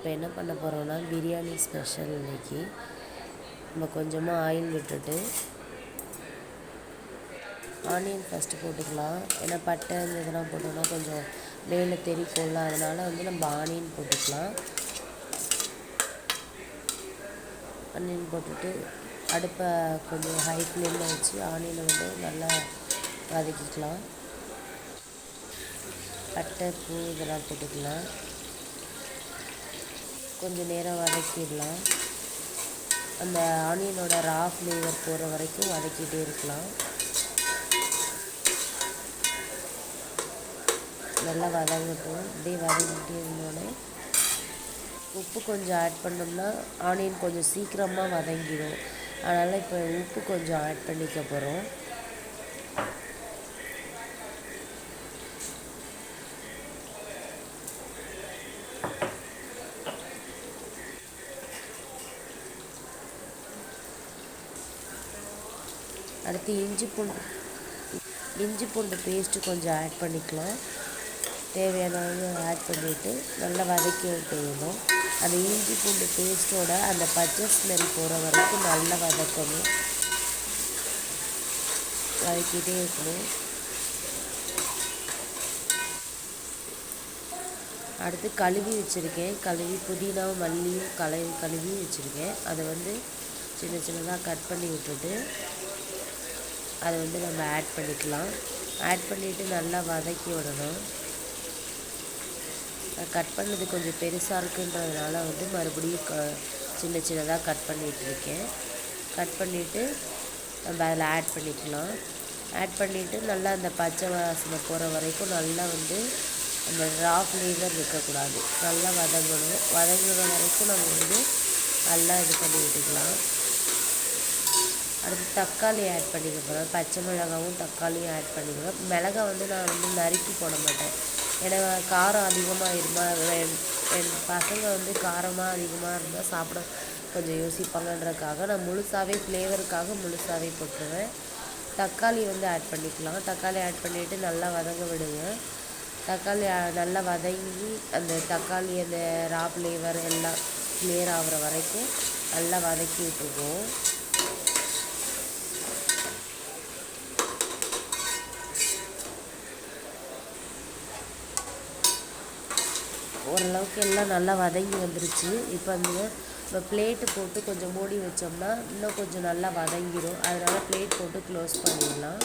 இப்போ என்ன பண்ண போகிறோன்னா பிரியாணி ஸ்பெஷல் இன்னைக்கு. நம்ம கொஞ்சமாக ஆயில் விட்டுட்டு ஆனியன் ஃபஸ்ட்டு போட்டுக்கலாம். ஏன்னா பட்டை இந்த இதெல்லாம் போட்டோம்னா கொஞ்சம் மேலே தெரிக்கும்ல அதனால் வந்து நம்ம ஆனியன் போட்டுக்கலாம். ஆனியன் போட்டுட்டு அடுப்பை கொஞ்சம் ஹை ஃப்ளேமில் வச்சு ஆனியனை வந்து நல்லா வதக்கிக்கலாம். பட்டை பூ இதெல்லாம் போட்டுக்கலாம். கொஞ்சம் நேரம் வதக்கிடலாம். அந்த ஆனியனோட ரா ஃப்ளேவர் போகிற வரைக்கும் வதக்கிட்டே இருக்கலாம். நல்லா வதங்கட்டும். அப்படியே வதங்கிட்டே இருந்தோடனே உப்பு கொஞ்சம் ஆட் பண்ணோம்னா ஆனியன் கொஞ்சம் சீக்கிரமாக வதங்கிடும். அதனால் இப்போ உப்பு கொஞ்சம் ஆட் பண்ணிக்க போகிறோம் அடுத்து இஞ்சி பூண்டு. இஞ்சி பூண்டு பேஸ்ட்டு கொஞ்சம் ஆட் பண்ணிக்கலாம். தேவையான ஆட் பண்ணிவிட்டு நல்லா வதக்கி விட்டுணும் அந்த இஞ்சி பூண்டு பேஸ்ட்டோட அந்த பச்சை ஸ்மெல் போகிற வரைக்கும் நல்லா வதக்கணும். வதக்கிட்டே இருக்கணும். அடுத்து கழுவி வச்சுருக்கேன். கழுவி புதினாவும் மல்லியும் கழுவி கழுவி வச்சுருக்கேன். அதை வந்து சின்ன சின்னதாக கட் பண்ணி விட்டுட்டு அதை வந்து நம்ம ஆட் பண்ணிக்கலாம். ஆட் பண்ணிவிட்டு நல்லா வதக்கி விடணும். கட் பண்ணது கொஞ்சம் பெருசாக இருக்குன்றதுனால வந்து மறுபடியும் க சின்ன சின்னதாக கட் பண்ணிகிட்ருக்கேன் கட் பண்ணிவிட்டு நம்ம அதில் ஆட் பண்ணிக்கலாம். ஆட் பண்ணிவிட்டு நல்லா அந்த பச்சை வாசனை போகிற வரைக்கும் நல்லா வந்து அந்த ரா ஃப்ளேவர் இருக்கக்கூடாது. நல்லா வதங்கணும். வதங்குற வரைக்கும் நம்ம வந்து நல்லா இது பண்ணி விட்டுக்கலாம் அடுத்து தக்காளி ஆட் பண்ணிக்க போகிறேன் பச்சை மிளகாவும் தக்காளியும் ஆட் பண்ணிக்கிறேன் மிளகா வந்து நான் வந்து நறுக்கி போட மாட்டேன். ஏன்னா காரம் அதிகமாக இருந்தால் என் பசங்க வந்து காரமாக அதிகமாக இருந்தால் சாப்பிட கொஞ்சம் யோசிப்பாங்கன்றதுக்காக நான் முழுசாகவே ஃப்ளேவருக்காக முழுசாகவே போட்டுருவேன். தக்காளி வந்து ஆட் பண்ணிக்கலாம். தக்காளி ஆட் பண்ணிவிட்டு நல்லா வதங்க விடுங்க. தக்காளி நல்லா வதங்கி அந்த தக்காளி அந்த ரா ஃப்ளேவர் எல்லாம் கிளியர் ஆகிற வரைக்கும் நல்லா வதக்கி விட்டுருவோம். ஓரளவுக்கு எல்லாம் நல்லா வதங்கி வந்துருச்சு. இப்போ வந்து இப்போ பிளேட்டு போட்டு கொஞ்சம் மூடி வச்சோம்னா இன்னும் கொஞ்சம் நல்லா வதங்கிடும் அதனால் பிளேட் போட்டு க்ளோஸ் பண்ணிடலாம்.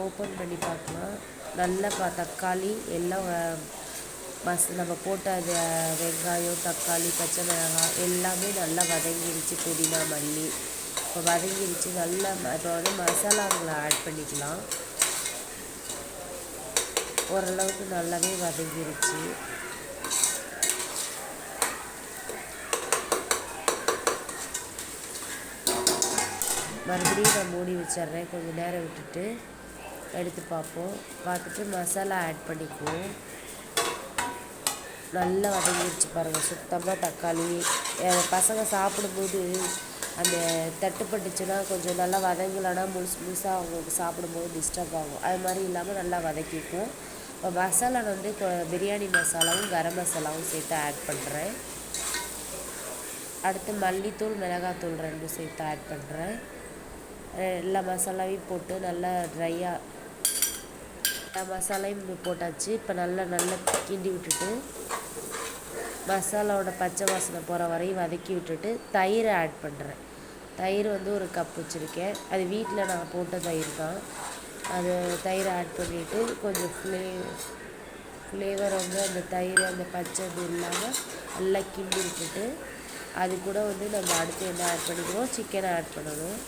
ஓப்பன் பண்ணி பார்க்கலாம். நல்லா பா தக்காளி எல்லாம் மஸ் நம்ம போட்ட அது வெங்காயம் தக்காளி பச்சை மிளகாய் எல்லாமே நல்லா வதங்கிடுச்சு புதினா மல்லி. இப்போ வதங்கிடுச்சு நல்லா இப்போ வந்து மசாலாங்களை ஆட் பண்ணிக்கலாம். ஓரளவுக்கு நல்லாவே வதங்கிடுச்சு மறுபடியும் நான் மூடி வச்சிட்றேன் கொஞ்சம் நேரம் விட்டுட்டு எடுத்து பார்ப்போம். பார்த்துட்டு மசாலா ஆட் பண்ணிக்குவோம். நல்லா வதங்கிடுச்சு பாருங்கள் சுத்தமாக தக்காளி. பசங்க சாப்பிடும்போது அந்த தட்டுப்பட்டுச்சுன்னா கொஞ்சம் நல்லா வதங்கலைன்னா முழுசு முழுசாக அவங்களுக்கு சாப்பிடும்போது டிஸ்டர்ப் ஆகும். அது மாதிரி இல்லாமல் நல்லா வதக்கிக்குவோம் இப்போ மசாலா வந்து பிரியாணி மசாலாவும் கரம் மசாலாவும் சேர்த்து ஆட் பண்ணுறேன் அடுத்து மல்லித்தூள் மிளகாத்தூள் ரெண்டும் சேர்த்து ஆட் பண்ணுறேன் எல்லா மசாலாவையும் போட்டு நல்லா ட்ரையாக எல்லா மசாலையும் போட்டாச்சு. இப்போ நல்லா நல்லா கிண்டி விட்டுட்டு மசாலாவோட பச்சை வாசனை போகிற வரையும் வதக்கி விட்டுட்டு தயிரை ஆட் பண்ணுறேன் தயிர் வந்து ஒரு கப் வச்சுருக்கேன். அது வீட்டில் நான் போட்ட தயிர் தான். அது தயிர் ஆட் பண்ணிவிட்டு கொஞ்சம் ஃப்ளே ஃப்ளேவர் வந்து அந்த தயிர் அந்த பச்சை இது இல்லாமல் நல்லா கிண்டி விட்டுட்டு அது கூட வந்து நம்ம அடுத்து என்ன ஆட் பண்ணிக்கிறோம் சிக்கனை ஆட் பண்ணணும்.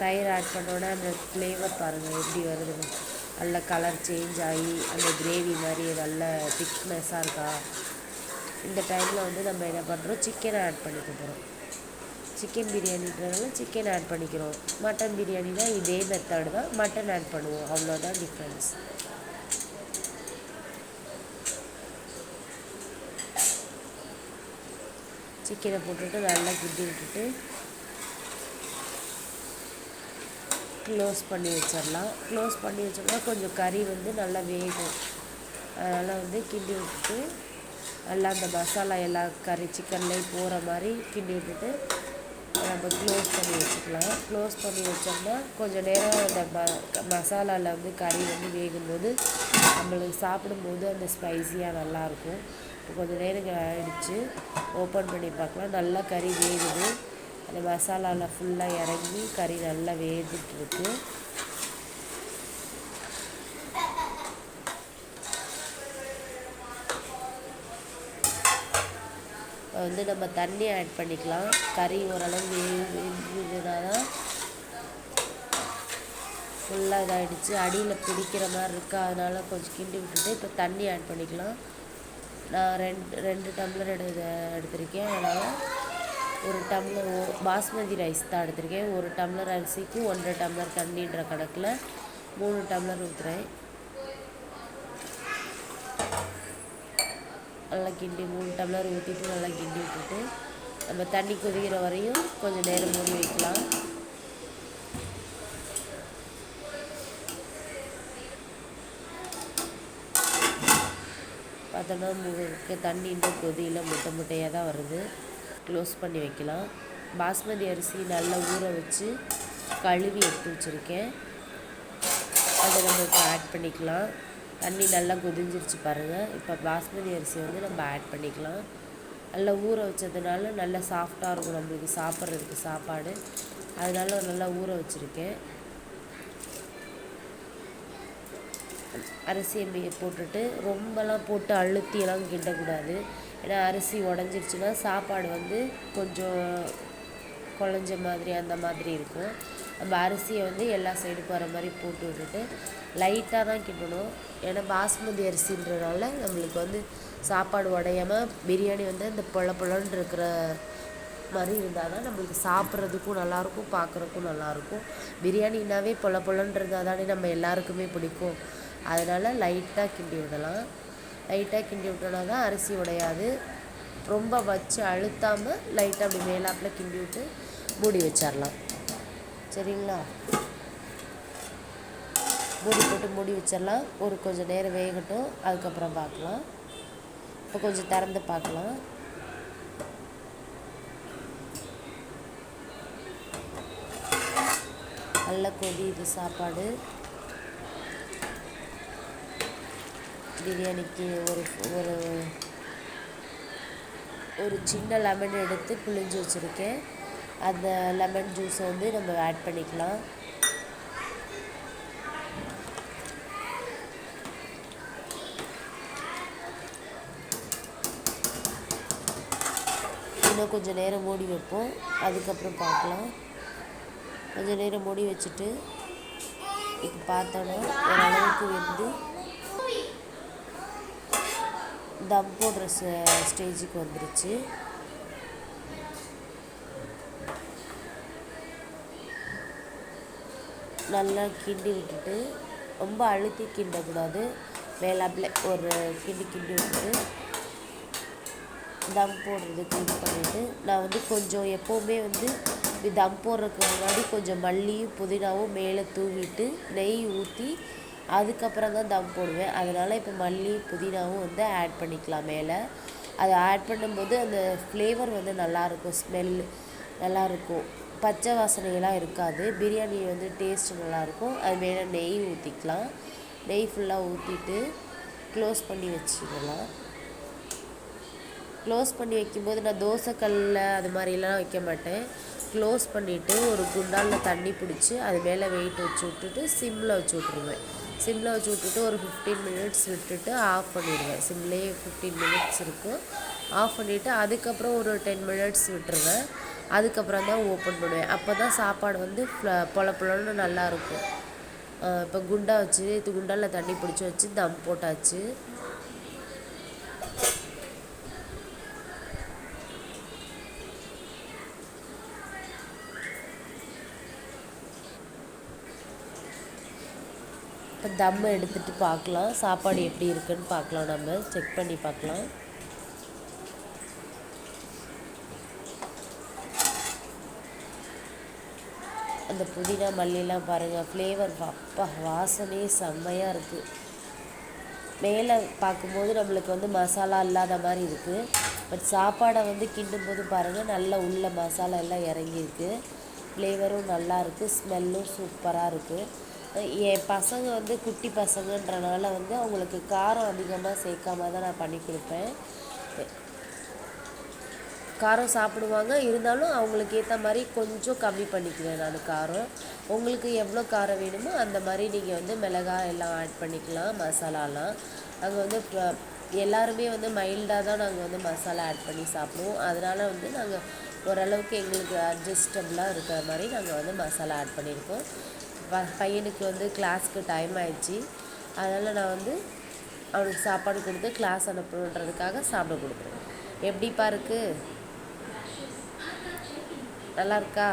தயிர் ஆட் பண்ணோன்னா அந்த ஃப்ளேவர் பாருங்கள் எப்படி வருதுன்னு. நல்ல கலர் சேஞ்ச் ஆகி அந்த கிரேவி மாதிரி நல்ல திக்னஸ்ஸாக இருக்கா? இந்த டைமில் வந்து நம்ம என்ன பண்ணுறோம் சிக்கனை ஆட் பண்ணிக்க போகிறோம் சிக்கன் பிரியாணின்றதுனால சிக்கன் ஆட் பண்ணிக்கிறோம். மட்டன் பிரியாணினா இதே மெத்தடு தான். மட்டன் ஆட் பண்ணுவோம். அவ்வளோதான் டிஃப்ரென்ஸ் சிக்கனை போட்டுட்டு நல்லா கிண்டி விட்டுட்டு க்ளோஸ் பண்ணி வச்சிடலாம். க்ளோஸ் பண்ணி வச்சோம்னா கொஞ்சம் கறி வந்து நல்லா வேகும். அதனால் வந்து கிண்டி விட்டுட்டு நல்லா அந்த மசாலா எல்லா கறி சிக்கன்லேயும் போகிற மாதிரி கிண்டி விட்டுட்டு நம்ம க்ளோஸ் பண்ணி வச்சுக்கலாம். க்ளோஸ் பண்ணி வச்சோம்னா கொஞ்சம் நேரம் அந்த ம மசாலாவில் வந்து கறி வந்து வேகும்போது நம்மளுக்கு சாப்பிடும்போது அந்த ஸ்பைஸியாக நல்லாயிருக்கும். இப்போ கொஞ்சம் நேரம் ஆகிடுச்சு ஓப்பன் பண்ணி பார்க்கலாம். நல்லா கறி வேகுது. அந்த மசாலாவில் ஃபுல்லாக இறங்கி கறி நல்லா வேகிட்டுருக்கு வந்து நம்ம தண்ணி ஆட் பண்ணிக்கலாம். கறி ஓரளவு வேகுதுனா தான் ஃபுல்லாக இதாகிடுச்சு அடியில் பிடிக்கிற மாதிரி இருக்குது அதனால் கொஞ்சம் கிண்டி விட்டுட்டு இப்போ தண்ணி ஆட் பண்ணிக்கலாம். நான் ரெண்டு ரெண்டு டம்ளர் எடு எடுத்திருக்கேன். அதனால் ஒரு டம்ளர் பாஸ்மதி ரைஸ் தான் எடுத்திருக்கேன். ஒரு டம்ளர் அரிசிக்கு ஒன்றரை டம்ளர் தண்ணின்ற கணக்கில் மூணு டம்ளர் ஊற்றுறேன் நல்லா கிண்டி மூணு டம்ளர் ஊற்றிட்டு நல்லா கிண்டி விட்டுட்டு நம்ம தண்ணி கொதிக்கிற வரையும் கொஞ்சம் நேரம் மூடி வைக்கலாம். பார்த்தோம்னா முழுக்க தண்ணி இன்னும் கொதியில் முட்டை முட்டையாக தான் வருது. க்ளோஸ் பண்ணி வைக்கலாம். பாஸ்மதி அரிசி நல்லா ஊற வச்சு கழுவி எடுத்து வச்சுருக்கேன். அதை நம்ம இப்போ ஆட் பண்ணிக்கலாம். தண்ணி நல்லா கொதிஞ்சிருச்சு பாருங்கள் இப்போ பாஸ்மதி அரிசி வந்து நம்ம ஆட் பண்ணிக்கலாம். நல்லா ஊற வச்சதுனால நல்லா சாஃப்டாக இருக்கும் நம்மளுக்கு சாப்பிட்றதுக்கு சாப்பாடு. அதனால நல்லா ஊற வச்சுருக்கேன். அரிசியை போட்டுட்டு ரொம்பலாம் போட்டு அழுத்தியெல்லாம் கிண்டக்கூடாது. ஏன்னா அரிசி உடஞ்சிருச்சுன்னா சாப்பாடு வந்து கொஞ்சம் குழஞ்ச மாதிரி அந்த மாதிரி இருக்கும். நம்ம அரிசியை வந்து எல்லா சைடுக்கும் வர மாதிரி போட்டு விட்டுட்டு லைட்டாக தான் கிண்டணும் ஏன்னா பாஸ்மதி அரிசின்றனால நம்மளுக்கு வந்து சாப்பாடு உடையாமல் பிரியாணி வந்து அந்த பொல பொலன்னு இருக்கிற மாதிரி இருந்தால் தான் நம்மளுக்கு சாப்பிட்றதுக்கும் நல்லாயிருக்கும் பார்க்குறக்கும் நல்லாயிருக்கும். பிரியாணினாவே பொல பொலன்னு இருந்தால் தானே நம்ம எல்லாருக்குமே பிடிக்கும். அதனால் லைட்டாக கிண்டி விடலாம். லைட்டாக கிண்டி விட்டோன்னா தான் அரிசி உடையாது. ரொம்ப வச்சு அழுத்தாமல் லைட்டாக அப்படி மேலாப்பில் கிண்டி விட்டு மூடி வச்சிடலாம் சரிங்களா? மூடி போட்டு மூடி வச்சிடலாம். ஒரு கொஞ்சம் நேரம் வேகட்டும். அதுக்கப்புறம் பார்க்கலாம். இப்போ கொஞ்சம் திறந்து பார்க்கலாம். நல்ல கொதி இது சாப்பாடு. பிரியாணிக்கு ஒரு ஒரு ஒரு சின்ன லெமன் எடுத்து புளிஞ்சு வச்சுருக்கேன். அந்த லெமன் ஜூஸை வந்து நம்ம ஆட் பண்ணிக்கலாம். இன்னும் கொஞ்சம் நேரம் மூடி வைப்போம். அதுக்கப்புறம் பார்க்கலாம். கொஞ்சம் நேரம் மூடி வச்சுட்டு இப்போ பார்த்தோன்னா ஓரளவுக்கு வந்து தம் போடுற ஸ்டேஜுக்கு வந்துருச்சு. நல்லா கிண்டி விட்டுட்டு ரொம்ப அழுத்தி கிண்டக்கூடாது. மேலாப்பில் ஒரு கிண்டி கிண்டி விட்டுட்டு தம் போடுறதுக்கு இது பண்ணிவிட்டு நான் வந்து கொஞ்சம் எப்போவுமே வந்து தம் போடுறதுக்கு முன்னாடி கொஞ்சம் மல்லியும் புதினாவும் மேலே தூவிட்டு நெய் ஊற்றி அதுக்கப்புறம் தான் தம் போடுவேன். அதனால் இப்போ மல்லி புதினாவும் வந்து ஆட் பண்ணிக்கலாம் மேலே. அதை ஆட் பண்ணும்போது அந்த ஃப்ளேவர் வந்து நல்லாயிருக்கும் ஸ்மெல் நல்லாயிருக்கும் பச்சை வாசனையெல்லாம் இருக்காது. பிரியாணி வந்து டேஸ்ட் நல்லாயிருக்கும். அது மேலே நெய் ஊற்றிக்கலாம் நெய் ஃபுல்லாக ஊற்றிட்டு க்ளோஸ் பண்ணி வச்சிடலாம். க்ளோஸ் பண்ணி வைக்கும்போது நான் தோசைக்கல்லில் அது மாதிரிலாம் வைக்க மாட்டேன். க்ளோஸ் பண்ணிவிட்டு ஒரு குண்டானில் தண்ணி பிடிச்சி அது மேலே வெயிட் வச்சு விட்டுட்டு சிம்மில் வச்சு விட்ருவேன் சிம்மில் வச்சு விட்டுட்டு ஒரு ஃபிஃப்டீன் மினிட்ஸ் விட்டுட்டு ஆஃப் பண்ணிடுவேன். சிம்லேயே ஃபிஃப்டீன் மினிட்ஸ் இருக்கும். ஆஃப் பண்ணிவிட்டு அதுக்கப்புறம் ஒரு டென் மினிட்ஸ் விட்டுருவேன். அதுக்கப்புறம் தான் ஓப்பன் பண்ணுவேன். அப்போ தான் சாப்பாடு வந்து பொல பொலன்னு நல்லாயிருக்கும். இப்போ குண்டா வச்சு இது குண்டாவில் தண்ணி பிடிச்சி வச்சு தம் போட்டாச்சு. இப்போ தம்மை எடுத்துகிட்டு பார்க்கலாம். சாப்பாடு எப்படி இருக்குன்னு பார்க்கலாம் நம்ம. செக் பண்ணி பார்க்கலாம். அந்த புதினா மல்லிலாம் பாருங்கள் ஃப்ளேவர் அப்பா வாசனையே செம்மையாக இருக்குது மேலே பார்க்கும்போது நம்மளுக்கு வந்து மசாலா இல்லாத மாதிரி இருக்குது பட் சாப்பாடை வந்து கிண்டும் போது பாருங்கள் நல்லா உள்ள மசாலா எல்லாம் இறங்கியிருக்கு. ஃப்ளேவரும் நல்லா இருக்குது ஸ்மெல்லும் சூப்பராக இருக்குது என் பசங்க வந்து குட்டி பசங்கன்றனால வந்து அவங்களுக்கு காரம் அதிகமாக சேர்க்காம தான் நான் பண்ணி கொடுப்பேன். காரம் சாப்பிடுவாங்க. இருந்தாலும் அவங்களுக்கு ஏற்ற மாதிரி கொஞ்சம் கம்மி பண்ணிக்குவேன் நான் காரம். உங்களுக்கு எவ்வளோ காரம் வேணுமோ அந்த மாதிரி நீங்கள் வந்து மிளகாய் எல்லாம் ஆட் பண்ணிக்கலாம் மசாலாலாம். அங்கே வந்து இப்போ எல்லாருமே வந்து மைல்டாக தான் நாங்கள் வந்து மசாலா ஆட் பண்ணி சாப்பிடுவோம். அதனால் வந்து நாங்கள் ஓரளவுக்கு எங்களுக்கு அட்ஜஸ்டபுளாக இருக்கிற மாதிரி நாங்கள் வந்து மசாலா ஆட் பண்ணியிருக்கோம். ப பையனுக்கு வந்து கிளாஸ்க்கு டைம் ஆயிடுச்சு. அதனால் நான் வந்து அவனுக்கு சாப்பாடு கொடுத்து கிளாஸ் அனுப்பணுன்றதுக்காக சாப்பிட கொடுக்குறேன். எப்படிப்பா இருக்குது நல்லா இருக்கா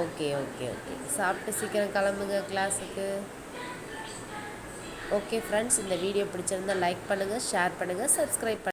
ஓகே ஓகே ஓகே. சாப்பிட்டு சீக்கிரம் கிளம்புங்க கிளாஸுக்கு. ஓகே ஃப்ரெண்ட்ஸ் இந்த வீடியோ பிடிச்சிருந்தா லைக் பண்ணுங்கள் ஷேர் பண்ணுங்கள் சப்ஸ்கிரைப் பண்ணுங்கள்